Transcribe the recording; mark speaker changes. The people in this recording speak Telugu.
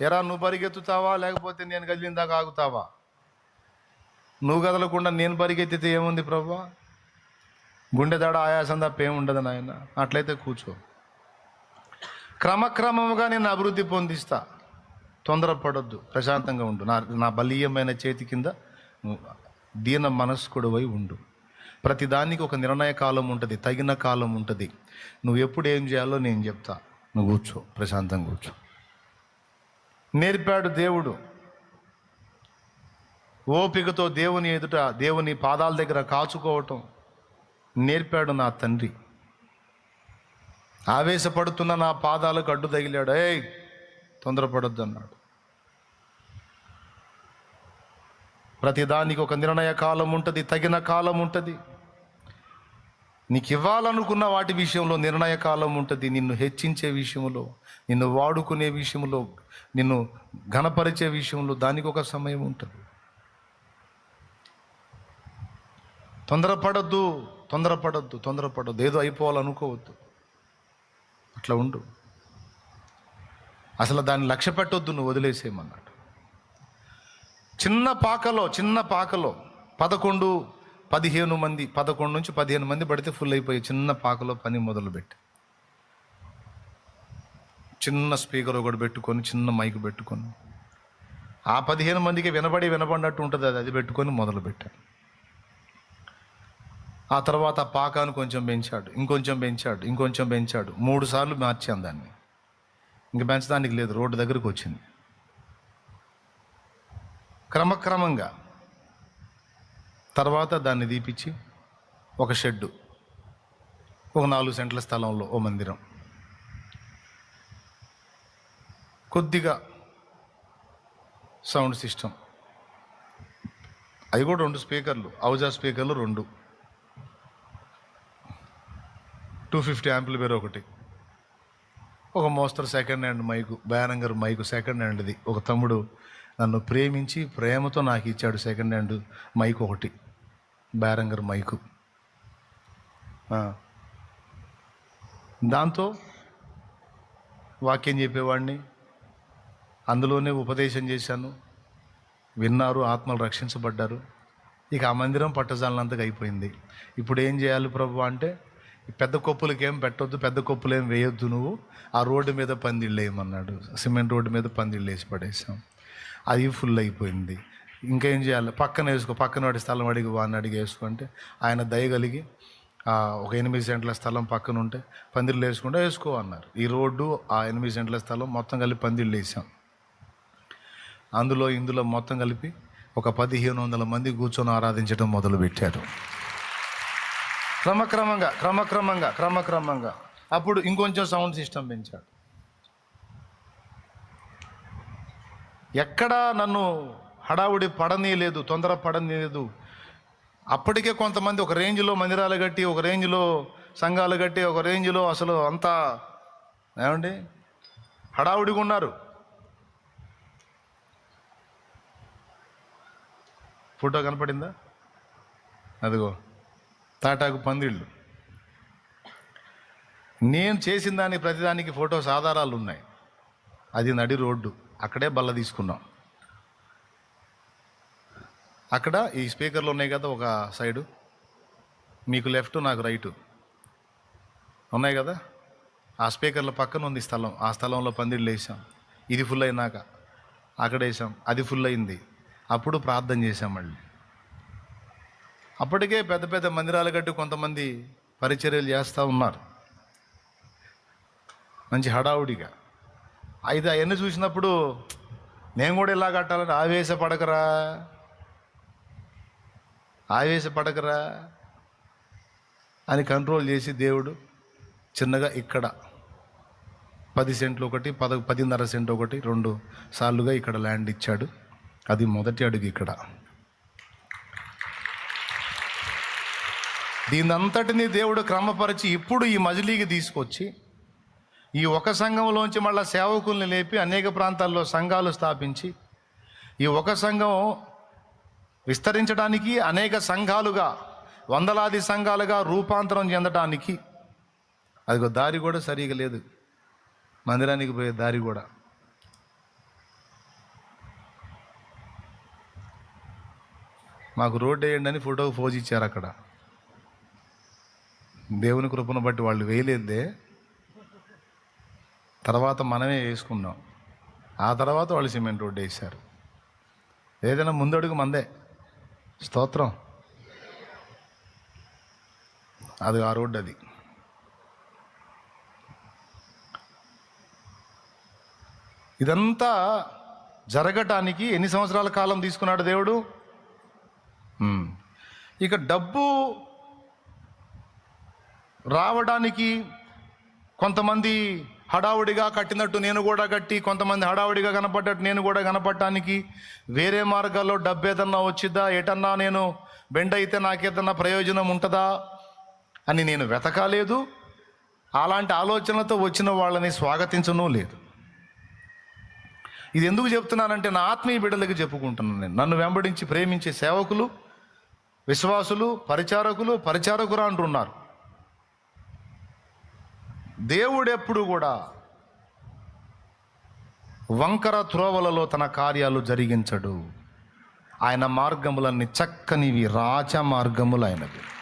Speaker 1: ఎరా నువ్వు పరిగెత్తుతావా? లేకపోతే నేను కదిలిన దాకా ఆగుతావా? నువ్వు కదలకుండా నేను పరిగెత్తితే ఏముంది ప్రభు? గుండె దాడ ఆయాసం తప్ప ఏముండదు నాయన. అట్లయితే కూర్చో. క్రమక్రమముగా నేను అభివృద్ధి పొందిస్తా. తొందరపడొద్దు. ప్రశాంతంగా ఉండు. నా నా బలీయమైన చేతి కింద నువ్వు దీన మనస్కుడువై ఉండు. ప్రతి దానికి ఒక నిర్ణయ కాలం ఉంటుంది తగిన కాలం ఉంటుంది. నువ్వు ఎప్పుడు ఏం చేయాలో నేను చెప్తా. నువ్వు కూర్చో. ప్రశాంతంగా కూర్చో. నేర్పాడు దేవుడు. ఓపికతో దేవుని ఎదుట దేవుని పాదాల దగ్గర కాచుకోవటం నేర్పాడు నా తండ్రి. ఆవేశపడుతున్న నా పాదాలకు అడ్డు తగిలాడు. ఏయ్ తొందరపడొద్దు అన్నాడు. ప్రతిదానికి ఒక నిర్ణయ కాలం ఉంటుంది తగిన కాలం ఉంటుంది. నీకు ఇవ్వాలనుకున్న వాటి విషయంలో నిర్ణయ కాలం ఉంటుంది. నిన్ను హెచ్చించే విషయంలో నిన్ను వాడుకునే విషయంలో నిన్ను ఘనపరిచే విషయంలో దానికి ఒక సమయం ఉంటుంది. తొందరపడద్దు తొందరపడద్దు తొందరపడద్దు. ఏదో అయిపోవాలనుకోవద్దు. అట్లా ఉండు. అసలు దాన్ని లక్ష్య పెట్టొద్దు నువ్వు వదిలేసేయమన్నాడు. చిన్న పాకలో చిన్న పాకలో పదకొండు పదిహేను మంది పదకొండు నుంచి పదిహేను మంది పడితే ఫుల్ అయిపోయి చిన్న పాకలో పని మొదలుపెట్టి చిన్న స్పీకర్ ఒకటి పెట్టుకొని చిన్న మైక్ పెట్టుకొని. ఆ పదిహేను మందికి వినబడి వినబడినట్టు ఉంటుంది అది అది పెట్టుకొని మొదలుపెట్టాను ఆ తర్వాత ఆ పాకాను కొంచెం పెంచాడు ఇంకొంచెం పెంచాడు ఇంకొంచెం పెంచాడు. మూడు సార్లు మార్చాను దాన్ని. ఇంక పెంచడానికి లేదు రోడ్డు దగ్గరకు వచ్చింది. క్రమక్రమంగా తర్వాత దాన్ని తీపిచ్చి ఒక షెడ్డు ఒక నాలుగు సెంట్ల స్థలంలో ఓ మందిరం. కొద్దిగా సౌండ్ సిస్టమ్. అవి కూడా రెండు స్పీకర్లు ఔజా స్పీకర్లు రెండు. టూ ఫిఫ్టీ యాంపుల్ పేరు ఒకటి. ఒక మోస్తరు సెకండ్ హ్యాండ్ మైకు బయానంగర్ మైకు సెకండ్ హ్యాండ్ది. ఒక తమ్ముడు నన్ను ప్రేమించి ప్రేమతో నాకు ఇచ్చాడు సెకండ్ హ్యాండ్ మైక్ ఒకటి. బయారంగర్ మైకు దాంతో వాక్యం చెప్పేవాడిని. అందులోనే ఉపదేశం చేశాను. విన్నారు ఆత్మలు రక్షించబడ్డారు. ఇక ఆ మందిరం పట్టజాలనంతగా అయిపోయింది. ఇప్పుడు ఏం చేయాలి ప్రభు అంటే పెద్ద కొప్పులకి ఏం పెట్టొద్దు పెద్ద కొప్పులు ఏం వేయొద్దు నువ్వు. ఆ రోడ్డు మీద పందిళ్ళు వేయమన్నాడు సిమెంట్ రోడ్డు మీద పందిళ్ళు వేసి పడేసాం అది ఫుల్ అయిపోయింది. ఇంకేం చేయాలి? పక్కన వేసుకో పక్కన వాడి స్థలం అడిగి వాడిని అడిగి వేసుకుంటే ఆయన దయగలిగి కలిగి ఒక ఎనిమిది సెంట్ల స్థలం పక్కన ఉంటే పందిళ్ళు వేసుకుంటే వేసుకో అన్నారు. ఈ రోడ్డు ఆ ఎనిమిది సెంట్ల స్థలం మొత్తం కలిపి పందిళ్ళు వేసాం. అందులో ఇందులో మొత్తం కలిపి ఒక పదిహేను వందల మంది కూర్చొని ఆరాధించడం మొదలుపెట్టారు. క్రమక్రమంగా క్రమక్రమంగా క్రమక్రమంగా. అప్పుడు ఇంకొంచెం సౌండ్ సిస్టమ్ పెంచాడు. ఎక్కడా నన్ను హడావుడి పడనీయలేదు తొందర పడనీయలేదు. అప్పటికే కొంతమంది ఒక రేంజ్లో మందిరాలు కట్టి ఒక రేంజ్లో సంఘాలు కట్టి ఒక రేంజ్లో అసలు అంతా ఏమండి? హడావుడిగా ఉన్నారు. ఫోటో కనపడిందా? అదిగో తాటాకు పందిళ్ళు. నేను చేసిన దానికి ప్రతిదానికి ఫొటోస్ ఆధారాలు ఉన్నాయి అది నడి రోడ్డు. అక్కడే బల్ల తీసుకున్నాం. అక్కడ ఈ స్పీకర్లు ఉన్నాయి కదా ఒక సైడు. మీకు లెఫ్ట్ నాకు రైటు. ఉన్నాయి కదా? ఆ స్పీకర్ల పక్కన ఉంది స్థలం. ఆ స్థలంలో పందిళ్ళు వేసాం. ఇది ఫుల్ అయినాక అక్కడ వేసాం. అది ఫుల్ అయింది. అప్పుడు ప్రార్థన చేసాం మళ్ళీ. అప్పటికే పెద్ద పెద్ద మందిరాలు కట్టి కొంతమంది పరిచర్యలు చేస్తూ ఉన్నారు. మంచి హడావుడిగా. అయితే అవన్నీ చూసినప్పుడు నేను కూడా ఇలా కట్టాలని ఆవేశపడకరా. ఆవేశపడకరా అని కంట్రోల్ చేసి దేవుడు చిన్నగా ఇక్కడ పది సెంట్లు ఒకటి పద పదిన్నర సెంట్ ఒకటి రెండు సార్లుగా ఇక్కడ ల్యాండ్ ఇచ్చాడు. అది మొదటి అడుగు ఇక్కడ. దీనంతటిని దేవుడు క్రమపరిచి ఇప్పుడు ఈ మజిలీకి తీసుకొచ్చి ఈ ఒక సంఘంలోంచి మళ్ళీ సేవకుల్ని లేపి అనేక ప్రాంతాల్లో సంఘాలు స్థాపించి ఈ ఒక సంఘం విస్తరించడానికి అనేక సంఘాలుగా వందలాది సంఘాలుగా రూపాంతరం చెందడానికి అది దారి కూడా సరిగా లేదు. మందిరానికి పోయే దారి కూడా. మాకు రోడ్ వేయండి అని ఫోటోకి ఫోజ్ ఇచ్చారు అక్కడ. దేవుని కృపను బట్టి వాళ్ళు వేయలేదే. తర్వాత మనమే వేసుకున్నాం. ఆ తర్వాత వాళ్ళు సిమెంట్ రోడ్డు వేశారు. ఏదైనా ముందడుగు మందే. స్తోత్రం. అది ఆ రోడ్డు అది. ఇదంతా జరగటానికి ఎన్ని సంవత్సరాల కాలం తీసుకున్నాడు దేవుడు? ఇక డబ్బు రావడానికి కొంతమంది హడావుడిగా కట్టినట్టు నేను కూడా కట్టి కొంతమంది హడావుడిగా కనపడ్డట్టు నేను కూడా కనపడటానికి వేరే మార్గాల్లో డబ్బు ఏదన్నా వచ్చిద్దా? ఎటన్నా నేను బెండ్ అయితే నాకేదన్నా ప్రయోజనం ఉంటుందా? అని నేను వెతకాలేదు. అలాంటి ఆలోచనలతో వచ్చిన వాళ్ళని స్వాగతించను లేదు. ఇది ఎందుకు చెప్తున్నానంటే నా ఆత్మీయ బిడ్డలకు చెప్పుకుంటున్నాను నేను. నన్ను వెంబడించి ప్రేమించే సేవకులు విశ్వాసులు పరిచారకులు పరిచారకులు అంటున్నారు దేవుడెప్పుడు కూడా వంకర త్రోవలలో తన కార్యాలు జరిగించడు. ఆయన మార్గములన్నీ చక్కనివి రాజ మార్గములు ఆయనవి